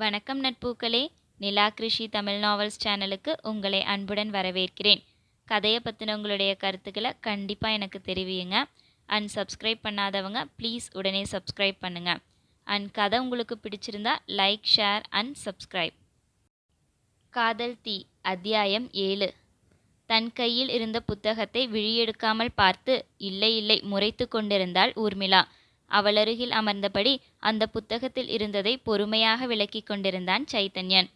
வணக்கம் நட்பூக்களே. நிலா கிருஷி தமிழ் நாவல்ஸ் சேனலுக்கு உங்களை அன்புடன் வரவேற்கிறேன். கதையை பற்றின உங்களுடைய கருத்துக்களை கண்டிப்பாக எனக்கு தெரிவியுங்க. அண்ட் சப்ஸ்கிரைப் பண்ணாதவங்க ப்ளீஸ் உடனே சப்ஸ்கிரைப் பண்ணுங்கள் அண்ட் கதை உங்களுக்கு பிடிச்சிருந்தா லைக் ஷேர் அண்ட் சப்ஸ்கிரைப் காதல் தீ அத்தியாயம் ஏழு. தன் கையில் இருந்த புத்தகத்தை விழியெடுக்காமல் பார்த்து இல்லை இல்லை முறைத்து கொண்டிருந்தாள் ஊர்மிளா. அவளருகில் அமர்ந்தபடி அந்த புத்தகத்தில் இருந்ததை பொறுமையாக விளக்கிக் கொண்டிருந்தான் சைத்தன்யன்.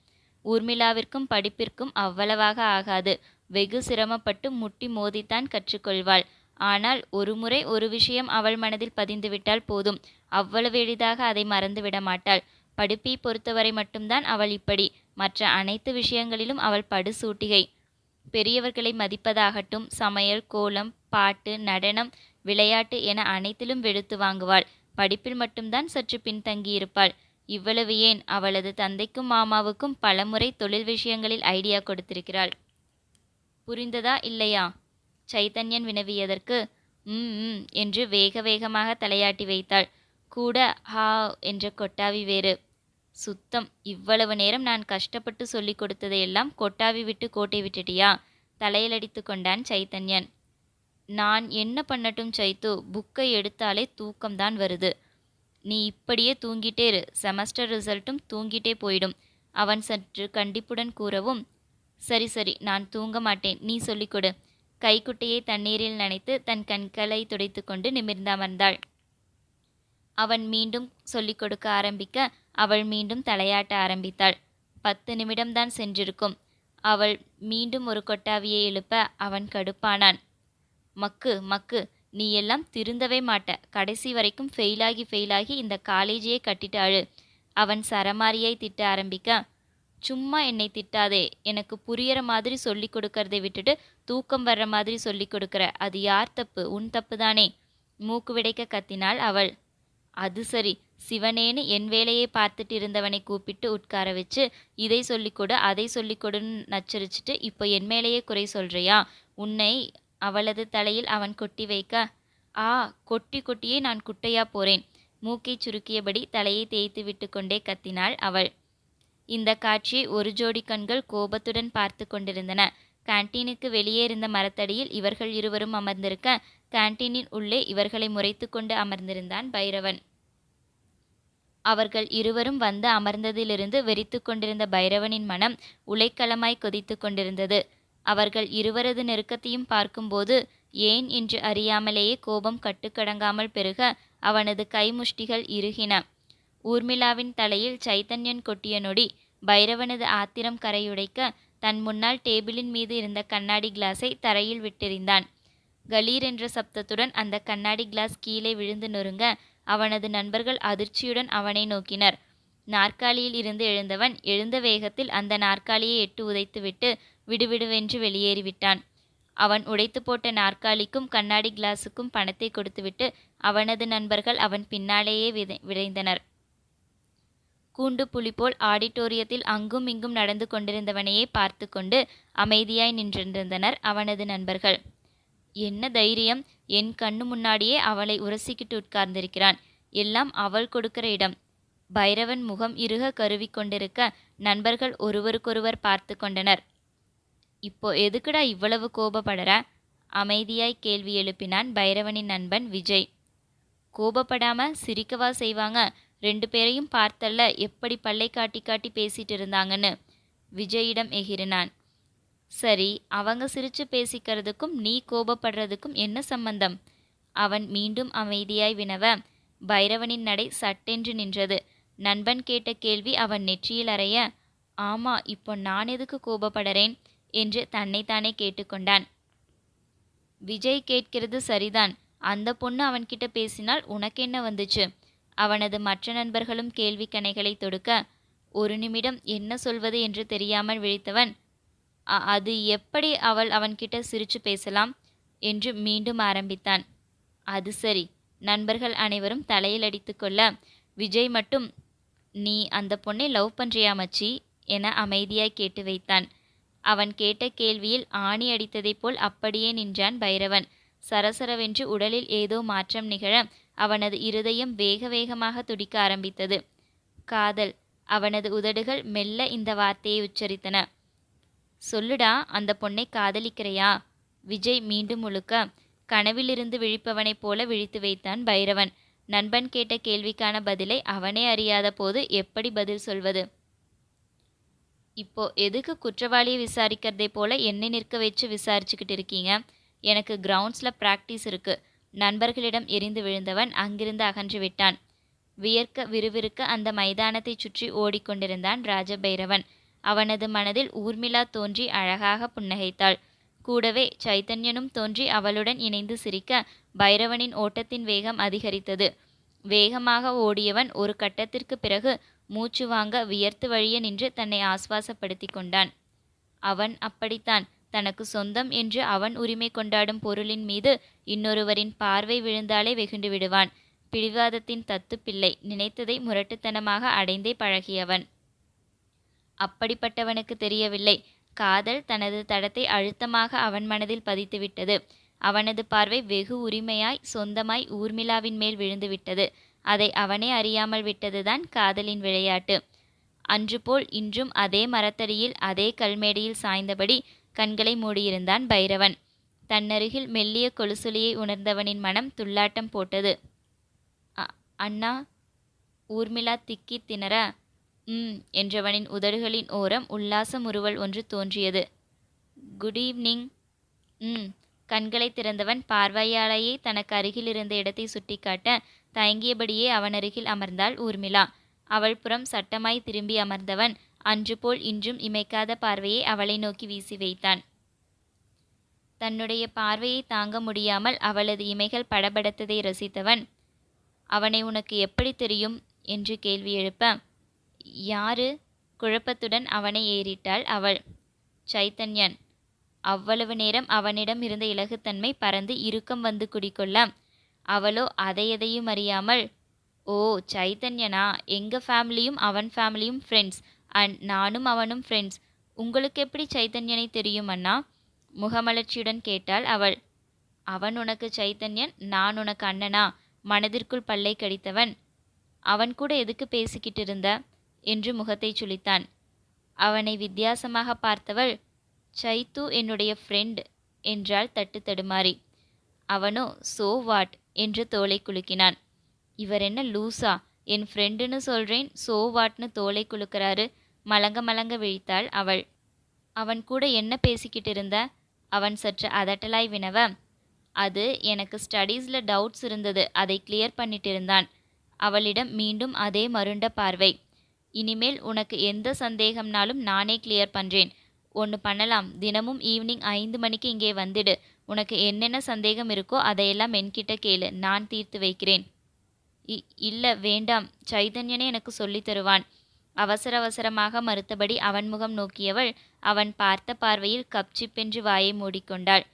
ஊர்மிளாவிற்கும் படிப்பிற்கும் அவ்வளவாக ஆகாது. வெகு சிரமப்பட்டு முட்டி மோதித்தான் கற்றுக்கொள்வாள். ஆனால் ஒருமுறை ஒரு விஷயம் அவள் மனதில் பதிந்துவிட்டால் போதும். அவ்வளவு எளிதாக அதை மறந்துவிட மாட்டாள். படிப்பை பொறுத்தவரை மட்டும்தான் அவள் இப்படி. மற்ற அனைத்து விஷயங்களிலும் அவள் படுசூட்டிகை. பெரியவர்களை மதிப்பதாகட்டும் சமையல் கோலம் பாட்டு நடனம் விளையாட்டு என அனைத்திலும் வெடுத்து வாங்குவாள். படிப்பில் மட்டும்தான் சற்று பின்தங்கியிருப்பாள். இவ்வளவு ஏன்? அவளது தந்தைக்கும் மாமாவுக்கும் பலமுறை தொழில் விஷயங்களில் ஐடியா கொடுத்திருக்கிறாள். புரிந்ததா இல்லையா? சைத்தன்யன் வினவியதற்கு ம் ம் என்று வேக வேகமாக தலையாட்டி வைத்தாள். கூட ஹா என்ற கொட்டாவி வேறு. சுத்தம் இவ்வளவு நேரம் நான் கஷ்டப்பட்டு சொல்லிக் கொடுத்ததையெல்லாம் கொட்டாவி விட்டு கோட்டை விட்டுட்டியா? தலையிலடித்து கொண்டான் சைத்தன்யன் நான் என்ன பண்ணட்டும் சைத்து புக்கை எடுத்தாலே தூக்கம்தான் வருது. நீ இப்படியே தூங்கிட்டே இரு. செமஸ்டர் ரிசல்ட்டும் தூங்கிட்டே போயிடும். அவன் சற்று கண்டிப்புடன் கூறவும் சரி சரி நான் தூங்க மாட்டேன். நீ சொல்லிக் கொடு. கைக்குட்டையை தண்ணீரில் நனைத்து தன் கண்களை துடைத்து கொண்டு நிமிர்ந்து அமர்ந்தாள். அவன் மீண்டும் சொல்லிக் கொடுக்க ஆரம்பிக்க அவள் மீண்டும் தலையாட்ட ஆரம்பித்தாள். பத்து நிமிடம்தான் சென்றிருக்கும். அவள் மீண்டும் ஒரு கொட்டாவியை எழுப்ப அவன் கடுப்பானான். மக்கு மக்கு நீ எல்லாம் திருந்தவே மாட்ட. கடைசி வரைக்கும் ஃபெயிலாகி ஃபெயிலாகி இந்த காலேஜையே கட்டிட்டு அவன் சரமாரியை திட்ட ஆரம்பிக்க சும்மா என்னை திட்டாதே எனக்கு புரியற மாதிரி சொல்லி கொடுக்கறதை விட்டுட்டு தூக்கம் வர்ற மாதிரி சொல்லி கொடுக்கற. அது யார் தப்பு? உன் தப்பு தானே. மூக்கு விடைக்க கத்தினாள் அவள். அது சரி. சிவனேன்னு என் வேலையை பார்த்துட்டு இருந்தவனை கூப்பிட்டு உட்கார வச்சு இதை சொல்லிக்கொடு அதை சொல்லிக்கொடுன்னு நச்சரிச்சுட்டு இப்போ என் மேலேயே குறை சொல்றியா? உன்னை அவளது தலையில் அவன் கொட்டி வைக்க ஆ கொட்டி கொட்டியே நான் குட்டையா போறேன். மூக்கை சுருக்கியபடி தலையை தேய்த்து விட்டு கொண்டே கத்தினாள் அவள். இந்த காட்சியை ஒரு ஜோடி கண்கள் கோபத்துடன் பார்த்து கொண்டிருந்தன. கேன்டீனுக்கு வெளியே இருந்த மரத்தடியில் இவர்கள் இருவரும் அமர்ந்திருக்க கேன்டீனின் உள்ளே இவர்களை முறைத்து கொண்டு அமர்ந்திருந்தான் பைரவன். அவர்கள் இருவரும் வந்து அமர்ந்ததிலிருந்து வெறித்து கொண்டிருந்த பைரவனின் மனம் உலைக்களமாய் கொதித்து கொண்டிருந்தது. அவர்கள் இருவரது நெருக்கத்தையும் பார்க்கும்போது ஏன் என்று அறியாமலேயே கோபம் கட்டுக்கடங்காமல் பெருக அவனது கைமுஷ்டிகள் இறுகின. ஊர்மிளாவின் தலையில் சைத்தன்யன் கொட்டிய நொடி பைரவனது ஆத்திரம் கரையுடைக்க தன் முன்னால் டேபிளின் மீது இருந்த கண்ணாடி கிளாஸை தரையில் விட்டெறிந்தான் கலீர் என்ற சப்தத்துடன் அந்த கண்ணாடி கிளாஸ் கீழே விழுந்து நொறுங்க அவனது நண்பர்கள் அதிர்ச்சியுடன் அவனை நோக்கினர். நாற்காலியில் இருந்து எழுந்தவன் எழுந்த வேகத்தில் அந்த நாற்காலியை எட்டு உதைத்துவிட்டு விடுவிடுவென்று வெளியேறிவிட்டான். அவன் உடைத்து போட்ட நாற்காலிக்கும் கண்ணாடி கிளாஸுக்கும் பணத்தை கொடுத்துவிட்டு அவனது நண்பர்கள் அவன் பின்னாலேயே விதை விரைந்தனர் கூண்டு புலி போல் ஆடிட்டோரியத்தில் அங்கும் இங்கும் நடந்து கொண்டிருந்தவனையே பார்த்து கொண்டு அமைதியாய் நின்றிருந்தனர் அவனது நண்பர்கள். என்ன தைரியம்? என் கண்ணு முன்னாடியே அவளை உரசிக்கிட்டு உட்கார்ந்திருக்கிறான். எல்லாம் அவள் கொடுக்கிற இடம் பைரவன் முகம் இறுக கருவி கொண்டிருக்க நண்பர்கள் ஒருவருக்கொருவர் பார்த்து கொண்டனர். இப்போ எதுக்குடா இவ்வளவு கோபப்படற? அமைதியாய் கேள்வி எழுப்பினான் பைரவனின் நண்பன் விஜய். கோபப்படாம சிரிக்கவா செய்வாங்க? ரெண்டு பேரையும் பார்த்தல்ல எப்படி பல்லை காட்டி காட்டி பேசிட்டு இருந்தாங்கன்னு. விஜயிடம் எகிறினான். சரி அவங்க சிரிச்சு பேசிக்கிறதுக்கும் நீ கோபப்படுறதுக்கும் என்ன சம்பந்தம்? அவன் மீண்டும் அமைதியாய் வினவ பைரவனின் நடை சட்டென்று நின்றது. நண்பன் கேட்ட கேள்வி அவன் நெற்றியில் அறைய ஆமா இப்போ நான் எதுக்கு கோபப்படுறேன்? என்று தன்னைத்தானே கேட்டுக்கொண்டான். விஜய் கேட்கிறது சரிதான். அந்த பொண்ணு அவன்கிட்ட பேசினால் உனக்கு என்ன வந்துச்சு? அவனது மற்ற நண்பர்களும் கேள்வி கணைகளை தொடுக்க ஒரு நிமிடம் என்ன சொல்வது என்று தெரியாமல் விழித்தவன் அது எப்படி அவள் அவன்கிட்ட சிரிச்சு பேசலாம்? என்று மீண்டும் ஆரம்பித்தான். அது சரி. நண்பர்கள் அனைவரும் தலையில் அடித்துக்கொள்ள விஜய் மட்டும் நீ அந்த பொண்ணை லவ் பண்றியா மச்சி? என அமைதியாய் கேட்டு வைத்தான். அவன் கேட்ட கேள்வியில் ஆணி அடித்ததைப் போல் அப்படியே நின்றான் பைரவன். சரசரவென்று உடலில் ஏதோ மாற்றம் நிகழ அவனது இருதயம் வேக வேகமாக துடிக்க ஆரம்பித்தது. காதல் அவனது உதடுகள் மெல்ல இந்த வார்த்தையை உச்சரித்தன. சொல்லுடா அந்த பொண்ணை காதலிக்கிறையா? விஜய் மீண்டும் முழுக்க கனவிலிருந்து விழிப்பவனைப் போல விழித்து வைத்தான் பைரவன். நண்பன் கேட்ட கேள்விக்கான பதிலை அவனே அறியாத போது எப்படி பதில் சொல்வது? இப்போ எதுக்கு குற்றவாளியை விசாரிக்கிறதே போல என்னை நிற்க வச்சு விசாரிச்சுக்கிட்டு இருக்கீங்க? எனக்கு கிரவுண்ட்ஸில் ப்ராக்டிஸ் இருக்கு. நண்பர்களிடம் எரிந்து விழுந்தவன் அங்கிருந்து அகன்று விட்டான். வியர்க்க விறுவிறுக்க அந்த மைதானத்தை சுற்றி ஓடிக்கொண்டிருந்தான் ராஜபைரவன். அவனது மனதில் ஊர்மிளா தோன்றி அழகாக புன்னகைத்தாள். கூடவே சைத்தன்யனும் தோன்றி அவளுடன் இணைந்து சிரிக்க பைரவனின் ஓட்டத்தின் வேகம் அதிகரித்தது. வேகமாக ஓடியவன் ஒரு கட்டத்திற்கு பிறகு மூச்சு வாங்க வியர்த்து வழிய நின்று தன்னை ஆஸ்வாசப்படுத்தி கொண்டான். அவன் அப்படித்தான். தனக்கு சொந்தம் என்று அவன் உரிமை கொண்டாடும் பொருளின் மீது இன்னொருவரின் பார்வை விழுந்தாலே வெகுண்டு விடுவான். பிடிவாதத்தின் தத்து பிள்ளை நினைத்ததை முரட்டுத்தனமாக அடைந்தே பழகியவன். அப்படிப்பட்டவனுக்கு தெரியவில்லை. காதல் தனது தடத்தை அழுத்தமாக அவன் மனதில் பதித்துவிட்டது அவனது பார்வை வெகு உரிமையாய் சொந்தமாய் ஊர்மிளாவின் மேல் விழுந்துவிட்டது அதை அவனே அறியாமல் விட்டதுதான் காதலின் விளையாட்டு. அன்று போல் இன்றும் அதே மரத்தடியில் அதே கல்மேடையில் சாய்ந்தபடி கண்களை மூடியிருந்தான் பைரவன். தன்னருகில் மெல்லிய கொலுசுலியை உணர்ந்தவனின் மனம் துள்ளாட்டம் போட்டது. அண்ணா ஊர்மிளா திக்கி திணற. ம் என்றவனின் உதடுகளின் ஓரம் உல்லாச முறுவல் ஒன்று தோன்றியது. Good evening. ம் கண்களை திறந்தவன் பார்வையாளையே தனக்கு அருகில் இருந்த இடத்தை சுட்டிக்காட்ட தயங்கியபடியே அவனருகில் அமர்ந்தாள் ஊர்மிளா. அவள் புறம் சட்டமாய் திரும்பி அமர்ந்தவன் அன்று போல் இன்றும் இமைக்காத பார்வையை அவளை நோக்கி வீசி வைத்தான். தன்னுடைய பார்வையை தாங்க முடியாமல் அவளது இமைகள் படபடத்ததை ரசித்தவன் அவனை உனக்கு எப்படி தெரியும்? என்று கேள்வி எழுப்ப யாரு? குழப்பத்துடன் அவனை ஏறிட்டாள் அவள். சைத்தன்யன். அவ்வளவு நேரம் அவனிடம் இருந்த இலகுத்தன்மை பறந்து இறுக்கம் வந்து குடிக்கொள்ள. அவளோ அதை எதையும் அறியாமல் ஓ சைத்தன்யனா எங்கள் ஃபேமிலியும் அவன் ஃபேமிலியும் ஃப்ரெண்ட்ஸ் அண்ட் நானும் அவனும் ஃப்ரெண்ட்ஸ் உங்களுக்கு எப்படி சைத்தன்யனை தெரியும் அண்ணா? முகமலர்ச்சியுடன் கேட்டாள் அவள். அவன் உனக்கு சைத்தன்யன் நான் உனக்கு அண்ணனா? மனதிற்குள் பல்லை கடித்தவன். அவன் கூட எதுக்கு பேசிக்கிட்டு இருந்த? என்று முகத்தை சுளித்தான் அவனை வித்தியாசமாக பார்த்தவள் சைத்து என்னுடைய ஃப்ரெண்ட் என்றாள் தட்டு தடுமாறி. அவனோ சோ வாட்? என்று தோலை குலுக்கினான். இவர் என்ன லூசா? என் ஃப்ரெண்டுன்னு சொல்கிறேன் சோ வாட்னு தோலை குலுக்கிறாரு மலங்க மலங்க விழித்தாள் அவள். அவன் கூட என்ன பேசிக்கிட்டு இருந்த? அவன் சற்று அதட்டலாய் வினவ. அது எனக்கு ஸ்டடீஸில் டவுட்ஸ் இருந்தது அதை கிளியர் பண்ணிட்டு இருந்தான். அவளிடம் மீண்டும் அதே மருண்ட பார்வை. இனிமேல் உனக்கு எந்த சந்தேகம்னாலும் நானே கிளியர் பண்ணுறேன் ஒன்று பண்ணலாம். தினமும் ஈவினிங் ஐந்து மணிக்கு இங்கே வந்துடு. உனக்கு என்னென்ன சந்தேகம் இருக்கோ அதையெல்லாம் என்கிட்ட கேளு. நான் தீர்த்து வைக்கிறேன். இ இல்லை வேண்டாம். சைதன்யனே எனக்கு சொல்லித் தருவான். அவசர அவசரமாக மறுத்தபடி அவன் முகம் நோக்கியவள் அவன் பார்த்த பார்வையில் கப்சிப்பென்று வாயை மூடிக்கொண்டாள்.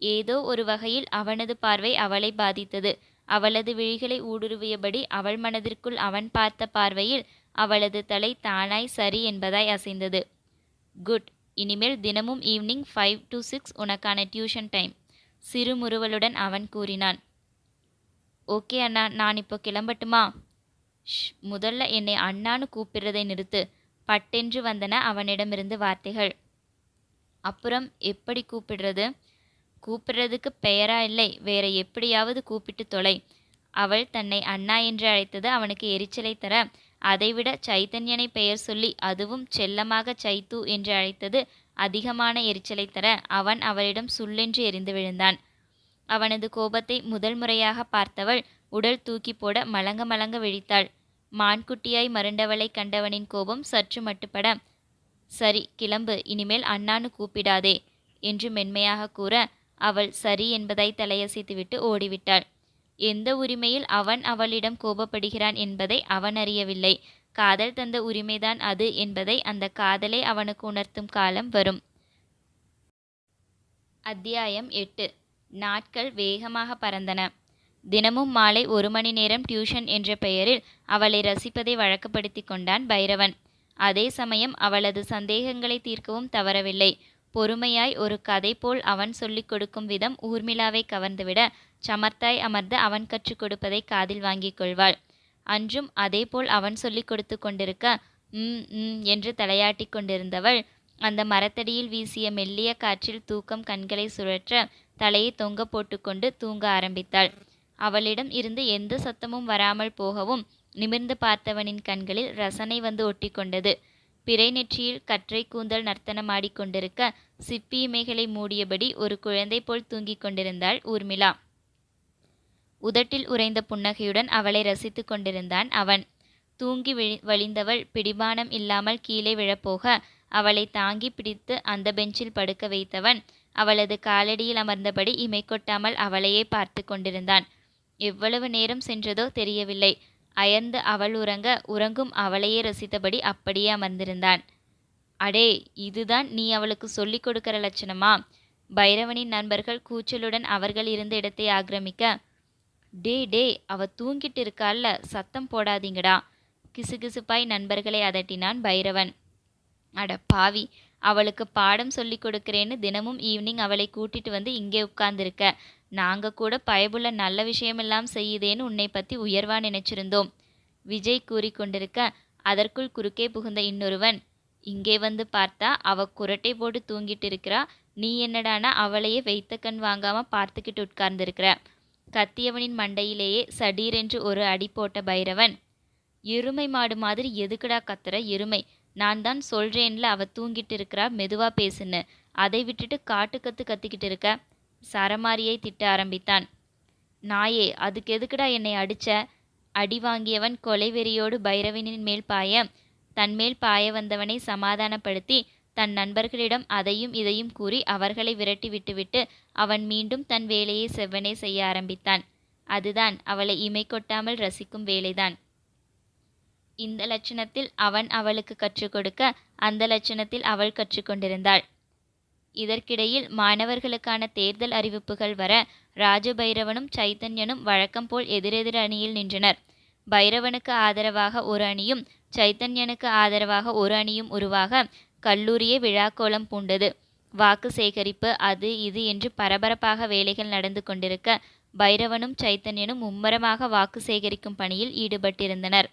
ஏதோ ஒரு வகையில் அவனது பார்வை அவளை பாதித்தது. அவளது விழிகளை ஊடுருவியபடி அவள் மனதிற்குள் அவன் பார்த்த பார்வையில் அவளது தலை தானாய் சரி என்பதாய் அசைந்தது. குட். இனிமேல் தினமும் ஈவினிங் ஃபைவ் டு சிக்ஸ் உனக்கான டியூஷன் டைம் சிறுமுறுவலுடன் அவன் கூறினான். ஓகே அண்ணா நான் இப்போ கிளம்பட்டுமா? ஷ் முதல்ல என்னை அண்ணான்னு கூப்பிடுறதை நிறுத்து. பட்டென்று வந்தன அவனிடமிருந்து வார்த்தைகள். அப்புறம் எப்படி கூப்பிடுறது? கூப்பிடுறதுக்கு பெயரா இல்லை வேற எப்படியாவது கூப்பிட்டு தொலை. அவள் தன்னை அண்ணா என்று அழைத்தது அவனுக்கு எரிச்சலை தர அதைவிட சைத்தன்யனை பெயர் சொல்லி அதுவும் செல்லமாக சைத்து என்று அழைத்தது அதிகமான எரிச்சலை தர அவன் அவளிடம் சுள்ளென்று எரிந்து விழுந்தான். அவனது கோபத்தை முதல் முறையாக பார்த்தவள் உடல் தூக்கி போட மலங்க மலங்க விழித்தாள். மான்குட்டியாய் மருண்டவளை கண்டவனின் கோபம் சற்று மட்டுப்பட சரி கிளம்பு இனிமேல் அண்ணான்னு கூப்பிடாதே என்று மென்மையாக கூற அவள் சரி என்பதாய் தலையசைத்துவிட்டு ஓடிவிட்டாள். எந்த உரிமையில் அவன் அவளிடம் கோபப்படுகிறான் என்பதை அவன் அறியவில்லை. காதல் தந்த உரிமைதான் அது என்பதை அந்த காதலை அவனுக்கு உணர்த்தும் காலம் வரும். அத்தியாயம் எட்டு. நாட்கள் வேகமாக பறந்தன. தினமும் மாலை ஒரு மணி நேரம் டியூஷன் என்ற பெயரில் அவளை ரசிப்பதை வழக்கப்படுத்தி கொண்டான் பைரவன். அதே சமயம் அவளது சந்தேகங்களை தீர்க்கவும் தவறவில்லை. பொறுமையாய் ஒரு கதை போல் அவன் சொல்லிக் கொடுக்கும் விதம் ஊர்மிளாவை கவர்ந்துவிட சமர்த்தாய் அமர்ந்து அவன் கற்றுக் கொடுப்பதை காதில் வாங்கிக் கொள்வாள். அன்றும் அதேபோல் அவன் சொல்லிக் கொடுத்து கொண்டிருக்க ம் ம் என்று தலையாட்டி கொண்டிருந்தவள் அந்த மரத்தடியில் வீசிய மெல்லிய காற்றில் தூக்கம் கண்களை சுழற்ற தலையை தொங்க போட்டுக்கொண்டு தூங்க ஆரம்பித்தாள். அவளிடம் இருந்து எந்த சத்தமும் வராமல் போகவும் நிமிர்ந்து பார்த்தவனின் கண்களில் ரசனை வந்து ஒட்டி கொண்டது. பிறை நெற்றியில் கற்றை கூந்தல் நர்த்தனமாடிக் கொண்டிருக்க சிப்பி இமைகளை மூடியபடி ஒரு குழந்தை போல் தூங்கிக் கொண்டிருந்தாள் ஊர்மிளா. உதட்டில் உறைந்த புன்னகையுடன் அவளை ரசித்துக் கொண்டிருந்தான் அவன். தூங்கி விழி வழிந்தவள் பிடிபானம் இல்லாமல் கீழே விழப்போக அவளை தாங்கி பிடித்து அந்த பெஞ்சில் படுக்க வைத்தவன் அவளது காலடியில் அமர்ந்தபடி இமை கொட்டாமல் அவளையே பார்த்து கொண்டிருந்தான். எவ்வளவு நேரம் சென்றதோ தெரியவில்லை. அயர்ந்து அவள் உறங்க உறங்கும் அவளையே ரசித்தபடி அப்படியே அமர்ந்திருந்தான். அடே இதுதான் நீ அவளுக்கு சொல்லிக் கொடுக்கிற லட்சணமா? பைரவனின் நண்பர்கள் கூச்சலுடன் அவர்கள் இருந்த இடத்தை ஆக்கிரமிக்க டே டே அவ தூங்கிட்டு இருக்கால்ல சத்தம் போடாதீங்கடா. கிசுகிசுப்பாய் நண்பர்களை அதட்டினான் பைரவன். அட பாவி அவளுக்கு பாடம் சொல்லி கொடுக்கிறேன்னு தினமும் ஈவினிங் அவளை கூட்டிட்டு வந்து இங்கே உட்கார்ந்துருக்க. நாங்க கூட பயபுள்ள நல்ல விஷயமெல்லாம் செய்யுதேன்னு உன்னை பத்தி உயர்வா நினைச்சிருந்தோம். விஜய் கூறிக்கொண்டிருக்க அதற்குள் குறுக்கே புகுந்த இன்னொருவன். இங்கே வந்து பார்த்தா அவ குரட்டை போட்டு தூங்கிட்டு இருக்கிறா. நீ என்னடானா அவளையே வைத்த கண் வாங்காம பார்த்துக்கிட்டு உட்கார்ந்திருக்கிற. கத்தியவனின் மண்டையிலேயே சடீரென்று ஒரு அடி போட்ட பைரவன். எருமை மாடு மாதிரி எதுக்குடா கத்துற? எருமை. நான் தான் சொல்றேன்ல அவ தூங்கிட்டு இருக்கிறா மெதுவா பேசுன்னு. அதை விட்டுட்டு காட்டு கத்து கத்திக்கிட்டு இருக்க. சரமாரியை திட்ட ஆரம்பித்தான். நாயே அதுக்கு எதுக்குடா என்னை அடிச்ச? அடி வாங்கியவன் கொலைவெறியோடு பைரவனின் மேல் பாய. தன்மேல் பாய வந்தவனை சமாதானப்படுத்தி தன் நண்பர்களிடம் அதையும் இதையும் கூறி அவர்களை விரட்டி விட்டுவிட்டு அவன் மீண்டும் தன் வேலையை செவ்வனே செய்ய ஆரம்பித்தான். அதுதான் அவளை இமை கொட்டாமல் ரசிக்கும் வேலைதான். இந்த லட்சணத்தில் அவன் அவளுக்கு கற்றுக் கொடுக்க அந்த லட்சணத்தில் அவள் கற்றுக்கொண்டிருந்தாள். இதற்கிடையில் மாணவர்களுக்கான தேர்தல் அறிவிப்புகள் வர ராஜபைரவனும் சைத்தன்யனும் வழக்கம் போல் எதிரெதிர் அணியில் நின்றனர். பைரவனுக்கு ஆதரவாக ஒரு அணியும் சைத்தன்யனுக்கு ஆதரவாக ஒரு அணியும் உருவாக கல்லூரியே விழாக்கோலம் பூண்டது. வாக்கு சேகரிப்பு அது இது என்று பரபரப்பாக வேலைகள் நடந்து கொண்டிருக்க பைரவனும் சைத்தன்யனும் மும்மரமாக வாக்கு சேகரிக்கும் பணியில் ஈடுபட்டிருந்தனர்.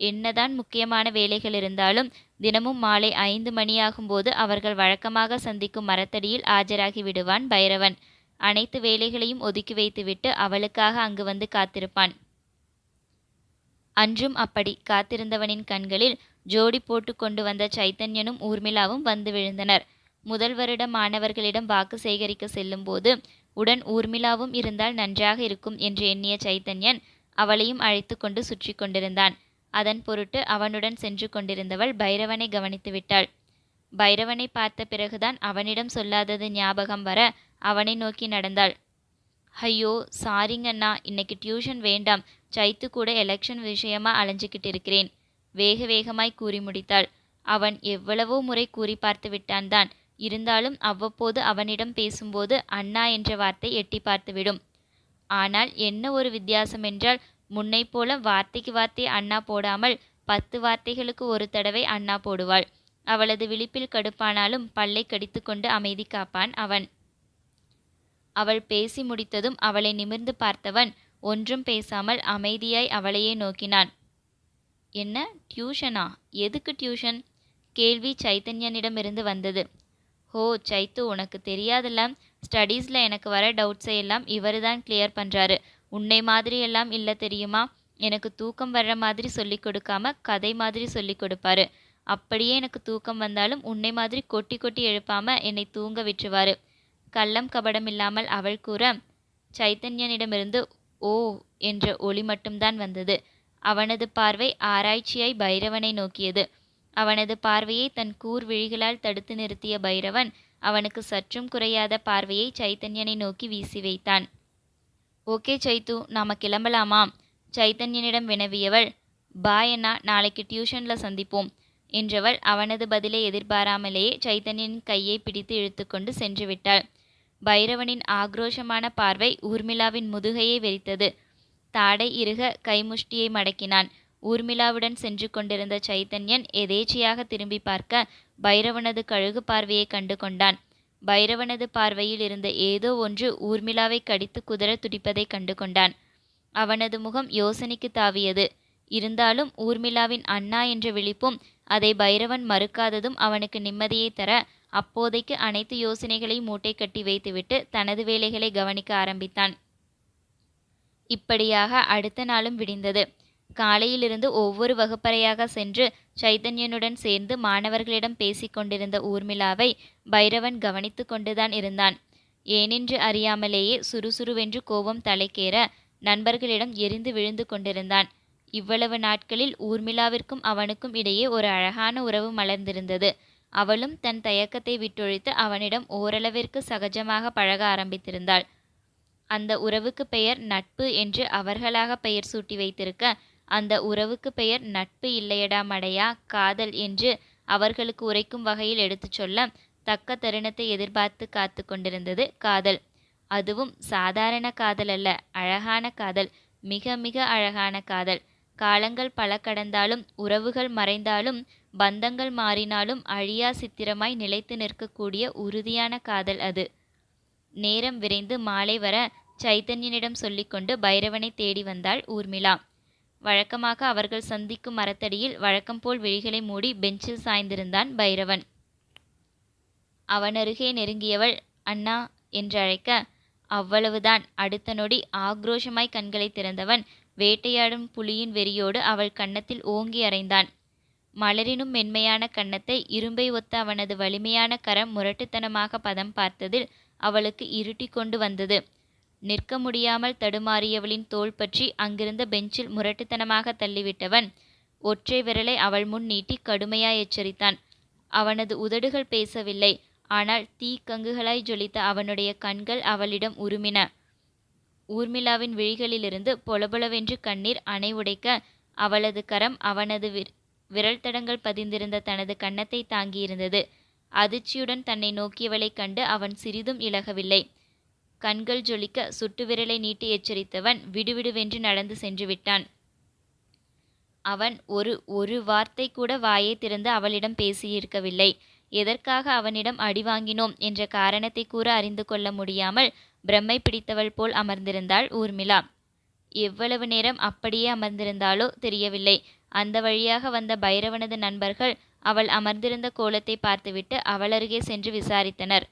என்னதான் முக்கியமான வேலைகள் இருந்தாலும் தினமும் மாலை ஐந்து மணியாகும்போது அவர்கள் வழக்கமாக சந்திக்கும் மரத்தடியில் ஆஜராகி விடுவான் பைரவன். அனைத்து வேலைகளையும் ஒதுக்கி வைத்துவிட்டு அவளுக்காக அங்கு வந்து காத்திருப்பான். அன்றும் அப்படி காத்திருந்தவனின் கண்களில் ஜோடி போட்டு கொண்டு வந்த சைத்தன்யனும் ஊர்மிளாவும் வந்து விழுந்தனர். முதல் வருட மாணவர்களிடம் வாக்கு சேகரிக்க செல்லும்போது உடன் ஊர்மிளாவும் இருந்தால் நன்றாக இருக்கும் என்று எண்ணிய சைத்தன்யன் அவளையும் அழைத்து கொண்டு சுற்றி கொண்டிருந்தான். அதன் பொருட்டு அவனுடன் சென்று கொண்டிருந்தவள் பைரவனை கவனித்து விட்டாள் பைரவனை பார்த்த பிறகுதான் அவனிடம் சொல்லாதது ஞாபகம் வர அவனை நோக்கி நடந்தாள். ஐயோ சாரிங்கண்ணா இன்னைக்கு டியூஷன் வேண்டாம். சைத்து கூட எலெக்ஷன் விஷயமா அலைஞ்சுக்கிட்டு இருக்கிறேன். வேக வேகமாய் கூறி முடித்தாள். அவன் எவ்வளவோ முறை கூறி பார்த்து விட்டான் தான் இருந்தாலும் அவ்வப்போது அவனிடம் பேசும்போது அண்ணா என்ற வார்த்தை எட்டி பார்த்துவிடும். ஆனால் என்ன ஒரு வித்தியாசம் என்றால் முன்னை போல வார்த்தைக்கு வார்த்தை அண்ணா போடாமல் பத்து வார்த்தைகளுக்கு ஒரு தடவை அண்ணா போடுவாள். அவளது விழிப்பில் கடுப்பானாலும் பல்லை கடித்துக்கொண்டு அமைதி காப்பான் அவன். அவள் பேசி முடித்ததும் அவளை நிமிர்ந்து பார்த்தவன் ஒன்றும் பேசாமல் அமைதியாய் அவளையே நோக்கினான். என்ன டியூஷனா? எதுக்கு டியூஷன்? கேள்வி சைத்தன்யனிடமிருந்து வந்தது. ஹோ சைத்து உனக்கு தெரியாதெல்லாம். ஸ்டடீஸில் எனக்கு வர டவுட்ஸை எல்லாம் இவர் தான் கிளியர் பண்ணுறாரு உன்னை மாதிரி எல்லாம் இல்லை தெரியுமா? எனக்கு தூக்கம் வர்ற மாதிரி சொல்லி கொடுக்காம கதை மாதிரி சொல்லி கொடுப்பாரு. அப்படியே எனக்கு தூக்கம் வந்தாலும் உன்னை மாதிரி கொட்டி கொட்டி எழுப்பாம என்னை தூங்க விட்டுருவாரு. கள்ளம் கபடம் இல்லாமல் அவள் கூற சைத்தன்யனிடமிருந்து ஓ என்ற ஒளி மட்டும்தான் வந்தது. அவனது பார்வை ஆராய்ச்சியாய் பைரவனை நோக்கியது. அவனது பார்வையை தன் கூர் விழிகளால் தடுத்து நிறுத்திய பைரவன் அவனுக்கு சற்றும் குறையாத பார்வையை சைத்தன்யனை நோக்கி வீசி வைத்தான். ஓகே சைத்து நாம கிளம்பலாமா? சைத்தன்யனிடம் வினவியவள் பாயண்ணா நாளைக்கு டியூஷனில் சந்திப்போம் என்றவள் அவனது பதிலை எதிர்பாராமலேயே சைத்தன்யனின் கையை பிடித்து இழுத்துக்கொண்டு சென்று விட்டாள். பைரவனின் ஆக்ரோஷமான பார்வை ஊர்மிளாவின் முதுகையை வெறித்தது. தாடை இறுக கைமுஷ்டியை மடக்கினான். ஊர்மிளாவுடன் சென்று கொண்டிருந்த சைத்தன்யன் எதேச்சியாக திரும்பி பார்க்க பைரவனது கழுகு பார்வையை கண்டு கொண்டான். பைரவனது பார்வையில் இருந்த ஏதோ ஒன்று ஊர்மிளாவை கடித்து குதற துடிப்பதை கண்டு கொண்டான் அவனது முகம் யோசனைக்கு தாவியது. இருந்தாலும் ஊர்மிளாவின் அண்ணா என்ற விழிப்பும் அதை பைரவன் மறுக்காததும் அவனுக்கு நிம்மதியை தர அப்போதைக்கு அனைத்து யோசனைகளையும் மூட்டை கட்டி வைத்துவிட்டு தனது வேலைகளை கவனிக்க ஆரம்பித்தான். இப்படியாக அடுத்த நாளும் விடிந்தது. காலையிலிருந்து ஒவ்வொரு வகுப்பறையாக சென்று சைதன்யனுடன் சேர்ந்து மாணவர்களிடம் பேசிக் கொண்டிருந்த ஊர்மிளாவை பைரவன் கவனித்து கொண்டுதான் இருந்தான். ஏனென்று அறியாமலேயே சுறுசுறுவென்று கோபம் தலைக்கேற நண்பர்களிடம் எரிந்து விழுந்து கொண்டிருந்தான். இவ்வளவு நாட்களில் ஊர்மிளாவிற்கும் அவனுக்கும் இடையே ஒரு அழகான உறவு மலர்ந்திருந்தது. அவளும் தன் தயக்கத்தை விட்டொழித்து அவனிடம் ஓரளவிற்கு சகஜமாக பழக ஆரம்பித்திருந்தாள். அந்த உறவுக்கு பெயர் நட்பு என்று அவர்களாக பெயர் சூட்டி வைத்திருக்க அந்த உறவுக்கு பெயர் நட்பு இல்லையடா மடையா காதல் என்று அவர்களுக்கு உரைக்கும் வகையில் எடுத்துச் சொல்ல தக்க தருணத்தை எதிர்பார்த்து காத்து கொண்டிருந்தது காதல். அதுவும் சாதாரண காதல் அல்ல அழகான காதல் மிக மிக அழகான காதல். காலங்கள் பல கடந்தாலும் உறவுகள் மறைந்தாலும் பந்தங்கள் மாறினாலும் அழியா சித்திரமாய் நிலைத்து நிற்கக்கூடிய உறுதியான காதல் அது. நேரம் விரைந்து மாலை வர சைத்தன்யனிடம் சொல்லிக்கொண்டு பைரவனை தேடி வந்தாள் ஊர்மிளா. வழக்கமாக அவர்கள் சந்திக்கும் மரத்தடியில் வழக்கம் போல் விழிகளை மூடி பெஞ்சில் சாய்ந்திருந்தான் பைரவன். அவனருகே நெருங்கியவள் அண்ணா என்றழைக்க அவ்வளவுதான். அடுத்த நொடி ஆக்ரோஷமாய் கண்களை திறந்தவன் வேட்டையாடும் புலியின் வெறியோடு அவள் கன்னத்தில் ஓங்கி அறைந்தான். மலரினும் மென்மையான கன்னத்தை இரும்பை ஒத்த அவனது வலிமையான கரம் முரட்டுத்தனமாக பதம் பார்த்ததில் அவளுக்கு இருட்டி கொண்டு வந்தது. நிற்க முடியாமல் தடுமாறியவளின் தோள் பற்றி அங்கிருந்த பெஞ்சில் முரட்டுத்தனமாக தள்ளிவிட்டவன். ஒற்றை விரலை அவள் முன் நீட்டி கடுமையாய் எச்சரித்தான். அவனது உதடுகள் பேசவில்லை. ஆனால் தீக்கங்குகளாய் ஜொலித்த அவனுடைய கண்கள் அவளிடம் உருமின. ஊர்மிளாவின் விழிகளிலிருந்து பொலபொலவென்று கண்ணீர் அணை உடைக்க அவளது கரம் அவனது விரல் தடங்கள் பதிந்திருந்த தனது கன்னத்தை தாங்கியிருந்தது. அதிர்ச்சியுடன் தன்னை நோக்கியவளைக் கண்டு அவன் சிறிதும் இழகவில்லை கண்கள் ஜொலிக்க சுட்டு விரலை நீட்டி எச்சரித்தவன் விடுவிடுவென்று நடந்து சென்று விட்டான். அவன் ஒரு ஒரு வார்த்தை கூட வாயை திறந்து அவளிடம் பேசியிருக்கவில்லை. எதற்காக அவனிடம் அடி வாங்கினோம் என்ற காரணத்தை கூற அறிந்து கொள்ள முடியாமல் பிரம்மை பிடித்தவள் போல் அமர்ந்திருந்தாள் ஊர்மிளா. எவ்வளவு நேரம் அப்படியே அமர்ந்திருந்தாலோ தெரியவில்லை. அந்த வழியாக வந்த பைரவனது நண்பர்கள் அவள் அமர்ந்திருந்த கோலத்தை பார்த்துவிட்டு அவள் அருகே சென்று விசாரித்தனர்.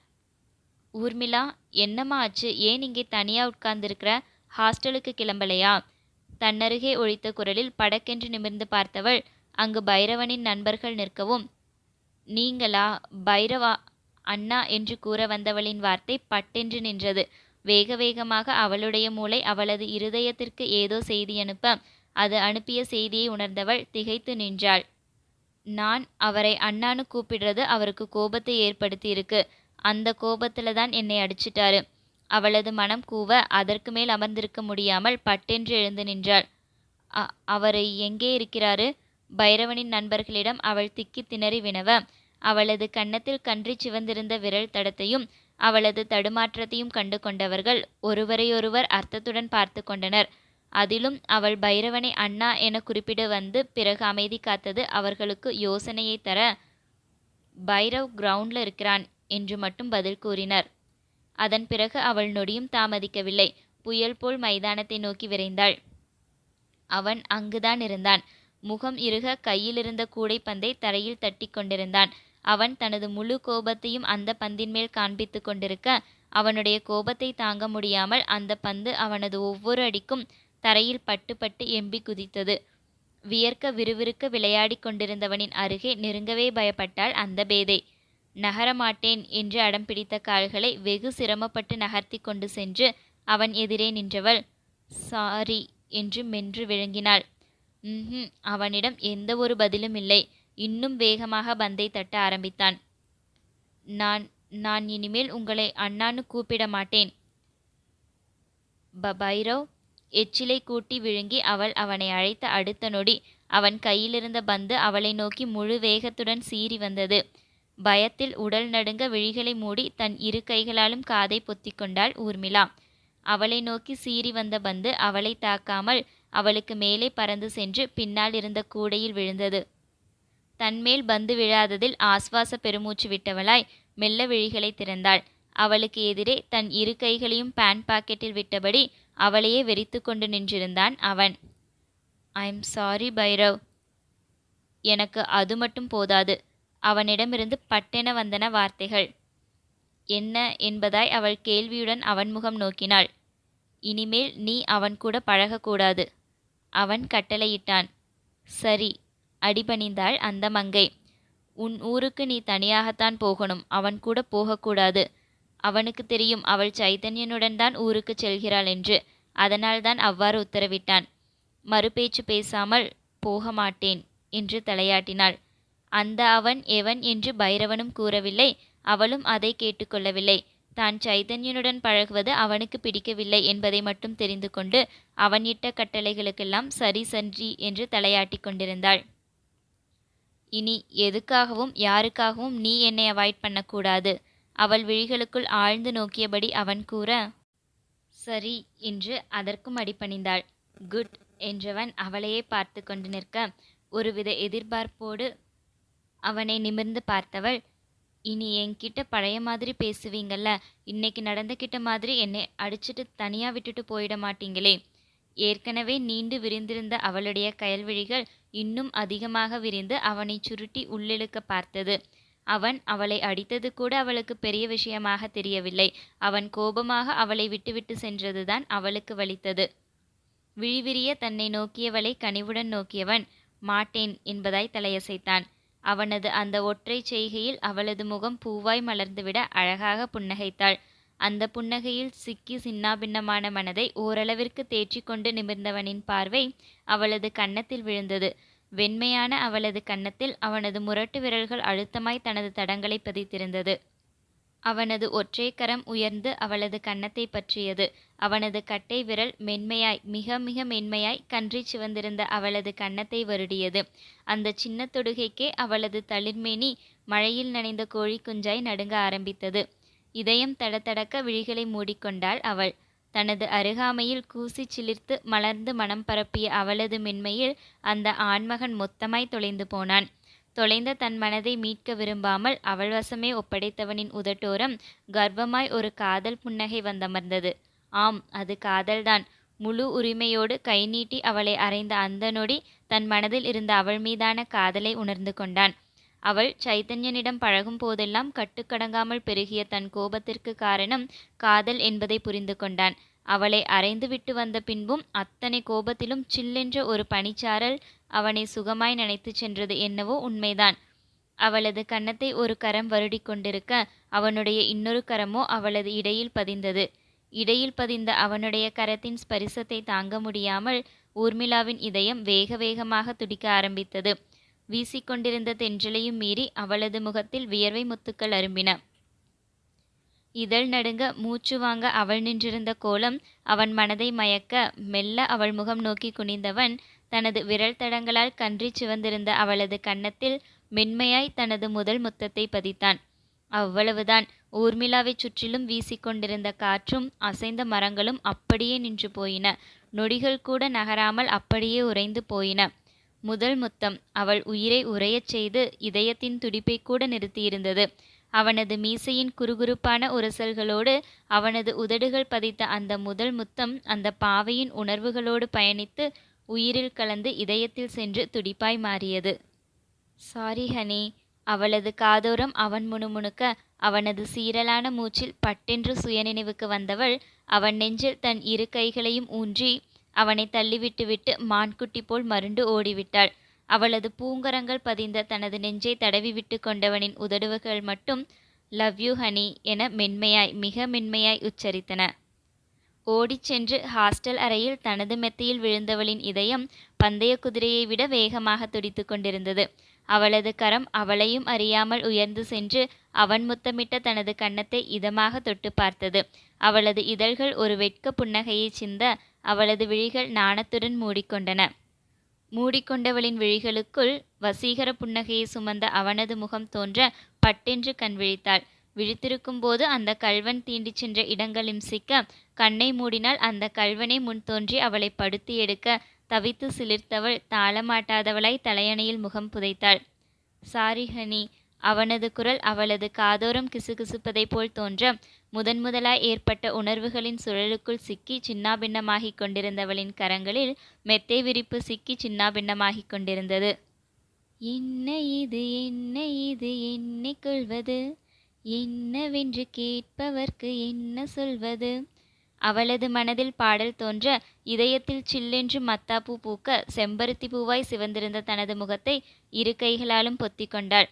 ஊர்மிளா என்னம்மா ஆச்சு? ஏன் இங்கே தனியா உட்கார்ந்திருக்கிற? ஹாஸ்டலுக்கு கிளம்பலையா? தன்னருகே ஒழித்த குரலில் படக்கென்று நிமிர்ந்து பார்த்தவள் அங்கு பைரவனின் நண்பர்கள் நிற்கவும் நீங்களா பைரவா அண்ணா? என்று கூற வந்தவளின் வார்த்தை பட்டென்று நின்றது. வேக வேகமாக அவளுடைய மூளை அவளது இருதயத்திற்கு ஏதோ செய்தி அனுப்ப அது அனுப்பிய செய்தியை உணர்ந்தவள் திகைத்து நின்றாள். நான் அவரை அண்ணான்னு கூப்பிடுறது அவருக்கு கோபத்தை ஏற்படுத்தி இருக்கு அந்த கோபத்துல தான் என்னை அடிச்சிட்டாரு. அவளது மனம் கூவ அதற்கு மேல் அமர்ந்திருக்க முடியாமல் பட்டென்று எழுந்து நின்றாள். அவரை எங்கே இருக்கிறாரு? பைரவனின் நண்பர்களிடம் அவள் திக்கி திணறி வினவ அவளது கன்னத்தில் கன்றி சிவந்திருந்த விரல் தடத்தையும் அவளது தடுமாற்றத்தையும் கண்டு கொண்டவர்கள் ஒருவரையொருவர் அர்த்தத்துடன் பார்த்து கொண்டனர். அதிலும் அவள் பைரவனை அண்ணா என குறிப்பிட வந்து பிறகு அமைதி காத்தது அவர்களுக்கு யோசனையை தர பைரவ் கிரவுண்ட்ல இருக்கிறான். என்று மட்டும் பதில் கூறினார். அதன் பிறகு அவள் நொடியும் தாமதிக்கவில்லை. புயல் போல் மைதானத்தை நோக்கி விரைந்தாள். அவன் அங்குதான் இருந்தான். முகம் இருக கையிலிருந்த கூடைப்பந்தை தரையில் தட்டி கொண்டிருந்தான். அவன் தனது முழு கோபத்தையும் அந்த பந்தின் மேல் காண்பித்து கொண்டிருக்க அவனுடைய கோபத்தை தாங்க முடியாமல் அந்த பந்து அவனது ஒவ்வொரு அடிக்கும் தரையில் பட்டு பட்டு எம்பி குதித்தது. வியர்க்க விறுவிறுக்க விளையாடி கொண்டிருந்தவனின் அருகே நெருங்கவே பயப்பட்டாள் அந்த பேதை. நகரமாட்டேன் என்று அடம் பிடித்த கால்களை வெகு சிரமப்பட்டு நகர்த்தி கொண்டு சென்று அவன் எதிரே நின்றவள். சாரி என்று மென்று விழுங்கினாள் ம் அவனிடம் எந்த ஒரு பதிலும் இல்லை. இன்னும் வேகமாக பந்தை தட்ட ஆரம்பித்தான். நான் நான் இனிமேல் உங்களை அண்ணான்னு கூப்பிட மாட்டேன். ப பைரவ் எச்சிலை கூட்டி விழுங்கி அவள் அவனை அழைத்த அடுத்த நொடி அவன் கையிலிருந்த பந்து அவளை நோக்கி முழு வேகத்துடன் சீறி வந்தது. பயத்தில் உடல் நடுங்க விழிகளை மூடி தன் இரு கைகளாலும் காதை பொத்தி கொண்டாள் ஊர்மிளா. அவளை நோக்கி சீறி வந்த பந்து அவளை தாக்காமல் அவளுக்கு மேலே பறந்து சென்று பின்னால் இருந்த கூடையில் விழுந்தது. தன்மேல் பந்து விழாததில் ஆஸ்வாச பெருமூச்சு விட்டவளாய் மெல்ல விழிகளை திறந்தாள். அவளுக்கு எதிரே தன் இரு கைகளையும் பேண்ட் பாக்கெட்டில் விட்டபடி அவளையே வெறித்து கொண்டு நின்றிருந்தான் அவன். I'm sorry Bhairav. எனக்கு அது மட்டும் போதாது. அவனிடமிருந்து பட்டென வந்தன வார்த்தைகள். என்ன என்பதாய் அவள் கேள்வியுடன் அவன் முகம் நோக்கினாள். இனிமேல் நீ அவன் கூட பழகக்கூடாது. அவன் கட்டளையிட்டான். சரி அடிபணிந்தாள் அந்த மங்கை. உன் ஊருக்கு நீ தனியாகத்தான் போகணும். அவன் கூட போகக்கூடாது. அவனுக்கு தெரியும் அவள் சைத்தன்யனுடன் தான் ஊருக்கு செல்கிறாள் என்று. அதனால்தான் அவ்வாறு உத்தரவிட்டான். மறுபேச்சு பேசாமல் போக மாட்டேன் என்று தலையாட்டினாள். அந்த அவன் எவன் என்று பைரவனும் கூறவில்லை. அவளும் அதை கேட்டுக்கொள்ளவில்லை. தான் சைதன்யனுடன் பழகுவது அவனுக்கு பிடிக்கவில்லை என்பதை மட்டும் தெரிந்து கொண்டு அவன் இட்ட கட்டளைகளுக்கெல்லாம் சரி சன்றி என்று தலையாட்டி கொண்டிருந்தாள். இனி எதுக்காகவும் யாருக்காகவும் நீ என்னை அவாய்ட் பண்ணக்கூடாது. அவள் விழிகளுக்குள் ஆழ்ந்து நோக்கியபடி அவன் கூற சரி என்று அதற்கும் அடிபணிந்தாள். குட் என்றவன் அவளையே பார்த்து கொண்டு நிற்க ஒருவித எதிர்பார்ப்போடு அவனை நிமிர்ந்து பார்த்தவள் இனி என்கிட்ட பழைய மாதிரி பேசுவீங்கள்ல இன்னைக்கு நடந்துக்கிட்ட மாதிரி என்னை அடிச்சிட்டு தனியாக விட்டுட்டு போயிட மாட்டீங்களே? ஏற்கனவே நீண்டு விரிந்திருந்த அவளுடைய கயல்விழிகள் இன்னும் அதிகமாக விரிந்து அவனை சுருட்டி உள்ளிழுக்க பார்த்தது. அவன் அவளை அடித்தது கூட அவளுக்கு பெரிய விஷயமாக தெரியவில்லை. அவன் கோபமாக அவளை விட்டுவிட்டு சென்றதுதான் அவளுக்கு வலித்தது. விழிவிரிய தன்னை நோக்கியவளை கனிவுடன் நோக்கியவன் மாட்டேன் என்பதாய் தலையசைத்தான். அவனது அந்த ஒற்றை செய்கையில் அவளது முகம் பூவாய் மலர்ந்துவிட அழகாக புன்னகைத்தாள். அந்த புன்னகையில் சிக்கி சின்னாபின்னமான மனதை ஓரளவிற்கு தேற்றிக்கொண்டு நிமிர்ந்தவனின் பார்வை அவளது கன்னத்தில் விழுந்தது. வெண்மையான அவளது கன்னத்தில் அவனது முரட்டு விரல்கள் அழுத்தமாய் தனது தடங்களை பதித்திருந்தது. அவனது ஒற்றை கரம் உயர்ந்து அவளது கன்னத்தை பற்றியது. அவனது கட்டை விரல் மென்மையாய் மிக மிக மென்மையாய் கன்றி சிவந்திருந்த அவளது கன்னத்தை வருடியது. அந்த சின்ன தொடுகைக்கே அவளது தளிர்மேனி மழையில் நனைந்த கோழி குஞ்சாய் நடுங்க ஆரம்பித்தது. இதயம் தடதடக்க விழிகளை மூடிக்கொண்டாள் அவள். தனது அருகாமையில் கூசி சிலிர்த்து மலர்ந்து மனம் பரப்பிய அவளது மென்மையில் அந்த ஆண்மகன் மொத்தமாய் தொலைந்து போனான். தொலைந்த தன் மனதை மீட்க விரும்பாமல் அவள் வசமே ஒப்படைத்தவனின் உதட்டோரம் கர்வமாய் ஒரு காதல் புன்னகை வந்தமர்ந்தது. ஆம் அது காதல்தான். முழு உரிமையோடு கை நீட்டி அவளை அறைந்த அந்த நொடி தன் மனதில் இருந்த அவள் மீதான காதலை உணர்ந்து கொண்டான். அவள் சைத்தன்யனிடம் பழகும் போதெல்லாம் கட்டுக்கடங்காமல் பெருகிய தன் கோபத்திற்கு காரணம் காதல் என்பதை புரிந்து கொண்டான். அவளை அறைந்துவிட்டு வந்த பின்பும் அத்தனை கோபத்திலும் சில்லென்ற ஒரு பனிச்சாரல் அவனை சுகமாய் நினைத்துச் சென்றது என்னவோ உண்மைதான். அவளது கன்னத்தை ஒரு கரம் வருடி கொண்டிருக்க அவனுடைய இன்னொரு கரமோ அவளது இடையில் பதிந்தது. இடையில் பதிந்த அவனுடைய கரத்தின் ஸ்பரிசத்தை தாங்க முடியாமல் ஊர்மிளாவின் இதயம் வேக வேகமாக துடிக்க ஆரம்பித்தது. வீசிக்கொண்டிருந்த தென்றலையும் மீறி அவளது முகத்தில் வியர்வை முத்துக்கள் அரும்பின. இதழ் நடுங்க மூச்சு வாங்க அவள் நின்றிருந்த கோலம் அவன் மனதை மயக்க மெல்ல அவள் முகம் நோக்கி குனிந்தவன் தனது விரல் தடங்களால் கன்றி சிவந்திருந்த அவளது கன்னத்தில் மென்மையாய் தனது முதல் முத்தத்தை பதித்தான். அவ்வளவுதான். ஊர்மிளாவைச் சுற்றிலும் வீசிக்கொண்டிருந்த காற்றும் அசைந்த மரங்களும் அப்படியே நின்று போயின. நொடிகள் கூட நகராமல் அப்படியே உறைந்து போயின. முதல் முத்தம். அவள் உயிரை உறையச் செய்து இதயத்தின் துடிப்பை கூட நிறுத்தியிருந்தது. அவனது மீசையின் குறுகுறுப்பான உரசல்களோடு அவனது உதடுகள் பதித்த அந்த முதல் முத்தம் அந்த பாவையின் உணர்வுகளோடு பயணித்து உயிரில் கலந்து இதயத்தில் சென்று துடிப்பாய் மாறியது. Sorry honey. அவளது காதோரம் அவன் முணுமுணுக்க அவனது சீரலான மூச்சில் பட்டென்று சுயநினைவுக்கு வந்தவள் அவன் நெஞ்சில் தன் இரு கைகளையும் ஊன்றி அவனை தள்ளிவிட்டுவிட்டு மான்குட்டி போல் மருண்டு ஓடிவிட்டாள். அவளது பூங்கரங்கள் பதிந்த தனது நெஞ்சை தடவி விட்டு கொண்டவனின் உதடுவுகள் மட்டும் லவ் யூ ஹனி என மென்மையாய் மிக மென்மையாய் உச்சரித்தன. ஓடிச் சென்று ஹாஸ்டல் அறையில் தனது மெத்தையில் விழுந்தவளின் இதயம் பந்தய குதிரையை விட வேகமாக துடித்து கொண்டிருந்தது. அவளது கரம் அவளையும் அறியாமல் உயர்ந்து சென்று அவன் முத்தமிட்ட தனது கன்னத்தை இதமாக தொட்டு பார்த்தது. அவளது இதழ்கள் ஒரு வெட்க புன்னகையை சிந்த அவளது விழிகள் நாணத்துடன் மூடிக்கொண்டன. மூடிக்கொண்டவளின் விழிகளுக்குள் வசீகர புன்னகையை சுமந்த அவனது முகம் தோன்ற பட்டென்று கண் விழித்தாள். விழித்திருக்கும் போது அந்த கல்வன் தீண்டிச் சென்ற இடங்களும் சிக்க கண்ணை மூடினால் அந்த கல்வனே முன் தோன்றி அவளை படுத்து எடுக்க தவித்து சிலிர்த்தவள் தாளமாட்டாதவளாய் தலையணையில் முகம் புதைத்தாள். சாரி ஹனி அவனது குரல் அவளது காதோரம் கிசுகிசுப்பதைப் போல் தோன்ற முதன் முதலாய் ஏற்பட்ட உணர்வுகளின் சுழலுக்குள் சிக்கி சின்னாபின்னமாகிக் கொண்டிருந்தவளின் கரங்களில் மெத்தை விரிப்பு சிக்கி சின்னாபின்னமாகிக் கொண்டிருந்தது. என்ன இது என்ன இது என்னை கொள்வது என்னவென்று கேட்பவர்க்கு என்ன சொல்வது? அவளது மனதில் பாடல் தோன்ற இதயத்தில் சில்லென்று மத்தாப்பூ பூக்க செம்பருத்தி பூவாய் சிவந்திருந்த தனது முகத்தை இரு கைகளாலும் பொத்திக் கொண்டாள்.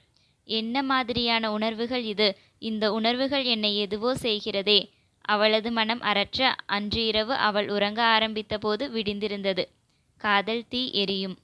என்ன மாதிரியான உணர்வுகள் இது? இந்த உணர்வுகள் என்னை எதுவோ செய்கிறதே. அவளது மனம் அரற்ற அன்று இரவு அவள் உறங்க ஆரம்பித்த போது விடிந்திருந்தது. காதல் தீ எரியும்.